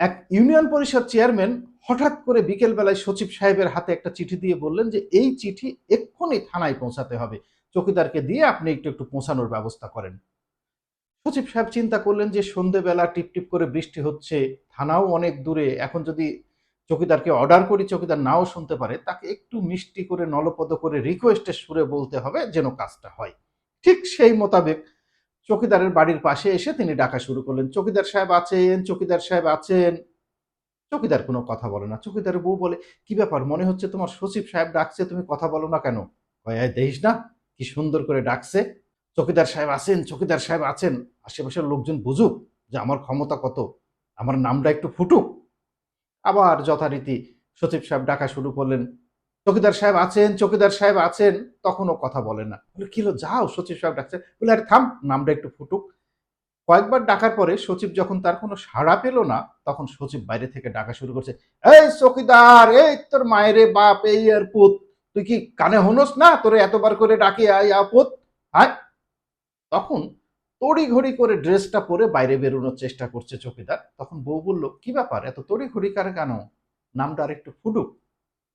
এক ইউনিয়ন পরিষদ চেয়ারম্যান হঠাৎ করে বিকেল বেলায় সচিব সাহেবের হাতে একটা চিঠি দিয়ে বললেন যে, এই চিঠি এক্ষুনি থানায় পৌঁছাতে হবে। চৌকিদারকে দিয়ে আপনি একটু একটু পৌঁছানোর ব্যবস্থা করেন। সচিব সাহেব চিন্তা করলেন যে, সন্ধেবেলা টিপটিপ করে বৃষ্টি হচ্ছে, থানাও অনেক দূরে। এখন যদি চৌকিদারকে অর্ডার করি, চকিদার নাও শুনতে পারে, তাকে একটু মিষ্টি করে, নলপদ করে রিকোয়েস্টের সুরে বলতে হবে যেন কাজটা হয়। ঠিক সেই মোতাবেক চৌকিদারের বাড়ির পাশে এসে তিনি ডাকা শুরু করলেন। চকিদার সাহেব আছেন, চকিদার সাহেব আছেন। চকিদার কোনো কথা বলে না। চৌকিদারের বউ বলে, কি ব্যাপার? মনে হচ্ছে তোমার সচিব সাহেব ডাকছে, তুমি কথা বলো না কেন? কয়, "এই দেখিস না, কি সুন্দর করে ডাকছে। চকিদার সাহেব আছেন, চৌকিদার সাহেব আছেন। আশেপাশের লোকজন বুঝুক যে আমার ক্ষমতা কত, আমার নামটা একটু ফুটুক। আবার যথারীতি সচিব সাহেব ডাকা শুরু করলেন। চৌকিদার সাহেব আছেন, চৌকিদার সাহেব আছেন, তখনও কথা বলে না। বলে কিলো যাও। সচিব সাহেব ডাকছে। বলে, আরে, থাম, নামটা একটু ফুটুক। কয়েকবার ডাকার পরে সচিব যখন তার কোনো সাড়া পেল না, তখন সচিব বাইরে থেকে ডাকা শুরু করছে। এই চৌকিদার, এই তোর মায়েরে বাপ, এই আর পুত, তুই কি কানে হনস না? তোরে এতবার করে ডাকি, আয় আপুত আয়। তখন তড়ি ঘড়ি করে ড্রেসটা পরে বাইরে বেরোনোর চেষ্টা করছে চৌকিদার। তখন বউ বলল, কি ব্যাপার? এত তড়ি ঘড়ি কারে কেন? নামটা আর একটু ফুটুক।